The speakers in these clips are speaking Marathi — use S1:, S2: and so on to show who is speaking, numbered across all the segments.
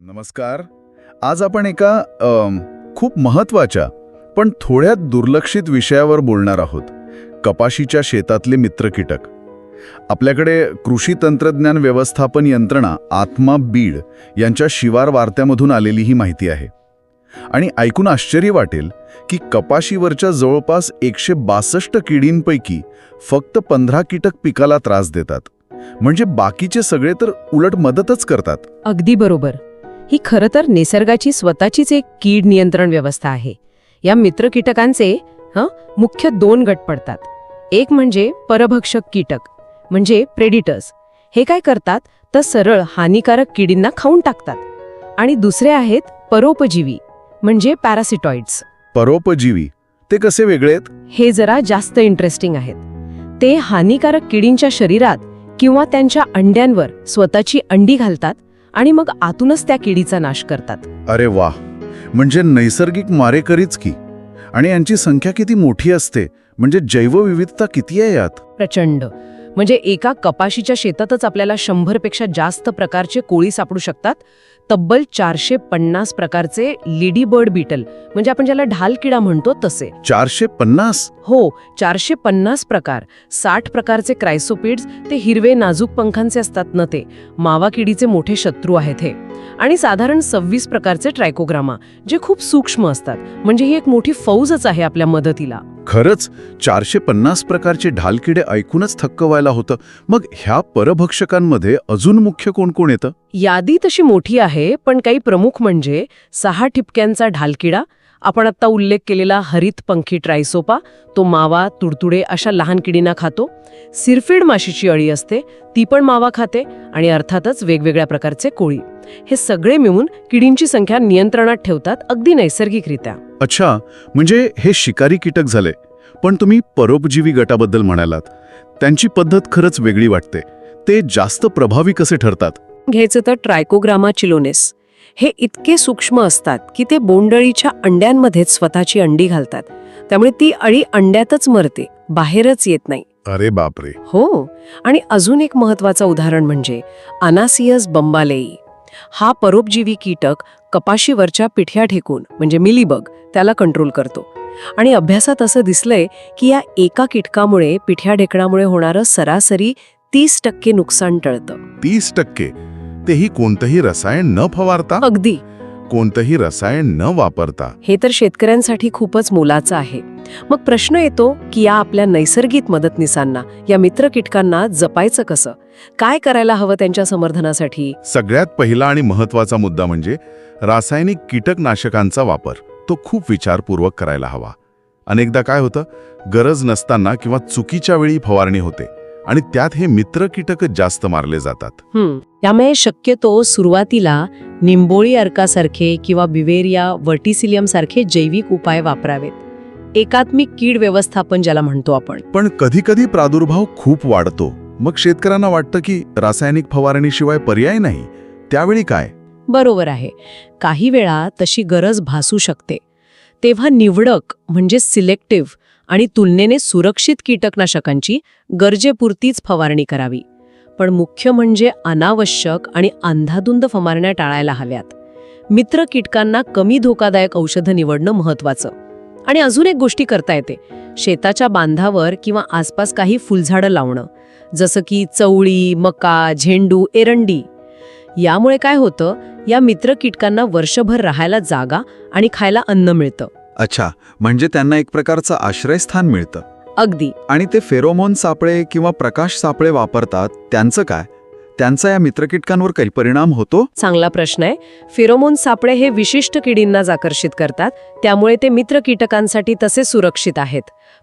S1: नमस्कार. आज आपण एका खूप महत्त्वाच्या पण थोड्या दुर्लक्षित विषयावर बोलणार आहोत. कपाशीच्या शेतातले मित्र कीटक आपल्याकडे कृषी तंत्रज्ञान व्यवस्थापन यंत्रणा आत्मा बीड यांच्या शिवार वार्त्यामधून आलेली ही माहिती आहे. आणि ऐकून आश्चर्य वाटेल की कपाशीवरच्या जवळपास एकशे बासष्ट किडींपैकी फक्त पंधरा कीटक पिकाला त्रास देतात. म्हणजे बाकीचे सगळे तर उलट मदतच करतात.
S2: अगदी बरोबर. ही खरं तर निसर्गाची स्वतःचीच एक कीड नियंत्रण व्यवस्था आहे. या मित्र कीटकांचे हं मुख्य दोन गट पडतात. एक म्हणजे परभक्षक कीटक म्हणजे प्रेडिटर्स. हे काय करतात? तर सरळ हानिकारक किडींना खाऊन टाकतात. आणि दुसरे आहेत परोपजीवी म्हणजे पॅरासिटॉइड्स.
S1: परोपजीवी ते कसे वेगळे आहेत?
S2: हे जरा जास्त इंटरेस्टिंग आहेत. ते हानिकारक किडींच्या शरीरात किंवा त्यांच्या अंड्यांवर स्वतःची अंडी घालतात आणि मग आतूनच त्या किडीचा नाश करतात.
S1: अरे वा. म्हणजे नैसर्गिक मारेकरीच की. आणि यांची संख्या किती मोठी असते. म्हणजे जैवविविधता किती आहे यात?
S2: प्रचंड. म्हणजे एका कपाशीच्या शेतातच आपल्याला शंभरपेक्षा जास्त प्रकारचे कोळी सापडू शकतात. तब्बल चारशे पन्नास प्रकारचे लेडी बर्ड बीटल. म्हणजे आपण ज्याला ढाल किडा म्हणतो तसे.
S1: चारशे पन्नास?
S2: हो चारशे पन्नास प्रकार. साठ प्रकारचे क्रायसोपिड्स ते हिरवे नाजूक पंखांचे असतात ना ते. मावा किडीचे मोठे शत्रू आहेत हे. आणि साधारण सव्वीस प्रकारचे ट्रायकोग्रामा जे खूप सूक्ष्म असतात. म्हणजे ही एक मोठी फौजच आहे आपल्या मदतीला.
S1: खरंच चारशे पन्नास प्रकारचे ढालकिडे ऐकूनच थक्क व्हायला होतं. मग ह्या परभक्षकांमध्ये अजून मुख्य कोण कोण येतं?
S2: यादी तशी मोठी आहे पण काही प्रमुख म्हणजे सहा ठिपक्यांचा ढालकिडा आपण आत्ता उल्लेख केलेला हरित पंखी ट्रायसोपा तो मावा तुडतुडे अशा लहान किडींना खातो. सिरफिड माशीची अळी असते ती पण मावा खाते आणि अर्थातच वेगवेगळ्या प्रकारचे कोळी. हे सगळे मिळून किडींची संख्या नियंत्रणात ठेवतात अगदी नैसर्गिकरित्या.
S1: अच्छा म्हणजे हे शिकारी कीटक झाले पण तुम्ही परोपजीवी गटाबद्दल म्हणालात. त्यांची पद्धत खरंच वेगळी वाटते. ते जास्त प्रभावी कसे ठरतात?
S2: घ्यायचं तर ट्रायकोग्रामा चिलोनेस. हे इतके सूक्ष्म असतात की ते बोंडळीच्या अंड्यांमध्येच स्वतःची अंडी घालतात. त्यामुळे ती अळी अंड्यातच मरते बाहेरच येत नाही.
S1: अरे बापरे.
S2: हो आणि अजून एक महत्वाचं उदाहरण म्हणजे अनासियस बंबालेई. हा परोपजीवी कीटक कपाशीवरच्या पिठ्या ठेकून म्हणजे मिलीबग त्याला कंट्रोल करतो. आणि अभ्यासात असं दिसलंय की या एका कीटकामुळे पिठ्या ढेकणामुळे होणारं सरासरी तीस टक्के नुकसान टळतं.
S1: तीस टक्के? तेही कोणतंही रसायन न फवारता?
S2: अगदी.
S1: कोणतंही रसायन न वापरता?
S2: हे तर शेतकऱ्यांसाठी खूपच मोलाचं आहे. मग प्रश्न येतो की या आपल्या नैसर्गिक मदतनीसांना या मित्र कीटकांना जपायचं कसं? काय करायला हवं त्यांच्या समर्थनासाठी?
S1: सगळ्यात पहिला आणि महत्त्वाचा मुद्दा म्हणजे रासायनिक कीटकनाशकांचा वापर. तो खूप विचारपूर्वक करायला हवा. अनेकदा काय होतं गरज नसताना किंवा चुकीच्या वेळी फवारणी होते आणि त्यात हे मित्र कीटकच जास्त मारले जातात.
S2: हं, त्यामुळे शक्यतो सुरुवातीला निंबोळी अर्कासारखे किंवा बिवेरिया वर्टिसिलियम सारखे जैविक उपाय वापरावेत. एकात्मिक कीड व्यवस्थापन ज्याला म्हणतो आपण.
S1: पण कधीकधी प्रादुर्भाव खूप वाढतो. मग शेतकऱ्यांना वाटतं की रासायनिक फवारणीशिवाय पर्याय नाही. त्यावेळी काय?
S2: बरोबर आहे. काही वेळा तशी गरज भासू शकते. तेव्हा निवडक म्हणजे सिलेक्टिव्ह आणि तुलनेने सुरक्षित कीटकनाशकांची गरजेपुरतीच फवारणी करावी. पण मुख्य म्हणजे अनावश्यक आणि अंधाधुंद फवारण्या टाळायला हव्यात. मित्र कीटकांना कमी धोकादायक औषधं निवडणं महत्वाचं आणि अजून एक गोष्टी करता येते. शेताच्या बांधावर किंवा आसपास काही फुलझाडं लावणं. जसं की चवळी मका झेंडू एरंडी. यामुळे काय होतं या मित्र कीटकांना वर्षभर राहायला जागा आणि खायला अन्न मिळतं.
S3: अच्छा म्हणजे त्यांना एक प्रकारचं आश्रयस्थान मिळतं.
S2: अगदी.
S3: आणि ते फेरोमोन सापळे किंवा प्रकाश सापळे वापरतात त्यांचं काय? त्यांचा या मित्रकीटकांवर काही परिणाम होतो?
S2: चांगला प्रश्न आहे. फेरोमोन सापळे हे विशिष्ट किडींनाच आकर्षित करतात त्यामुळे ते मित्र कीटकांसाठी तसे सुरक्षित आहेत.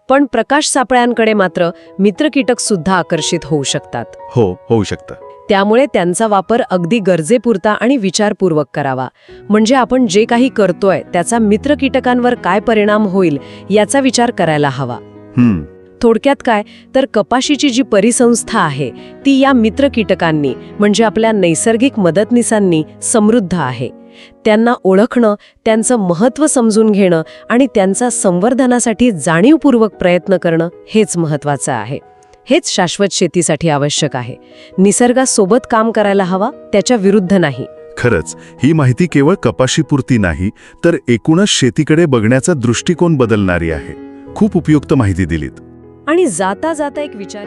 S2: पण प्रकाश सापळ्यांकडे मात्र मित्र कीटक सुद्धा आकर्षित होऊ शकतात.
S3: हो होऊ शकतं.
S2: त्यामुळे त्यांचा वापर अगदी गरजेपुरता आणि विचारपूर्वक करावा. म्हणजे आपण जे काही करतोय त्याचा मित्र कीटकांवर काय परिणाम होईल याचा विचार करायला हवा.
S3: हम्म.
S2: थोडक्यात काय तर कपाशीची जी परिसंस्था आहे ती या मित्र कीटकांनी म्हणजे आपल्या नैसर्गिक मदतनीसांनी समृद्ध आहे. त्यांना ओळखणं त्यांचं महत्त्व समजून घेणं आणि त्यांचा संवर्धनासाठी जाणीवपूर्वक प्रयत्न करणं हेच महत्त्वाचं आहे. हेच शाश्वत शेतीसाठी आवश्यक आहे. निसर्गासोबत काम करायला हवा त्याच्या विरुद्ध नाही.
S1: खरंच ही माहिती केवळ कपाशीपुरती नाही तर एकूणच शेतीकडे बघण्याचा दृष्टिकोन बदलणारी आहे. खूप उपयुक्त माहिती दिलीत.
S2: आणि जाता जाता एक विचार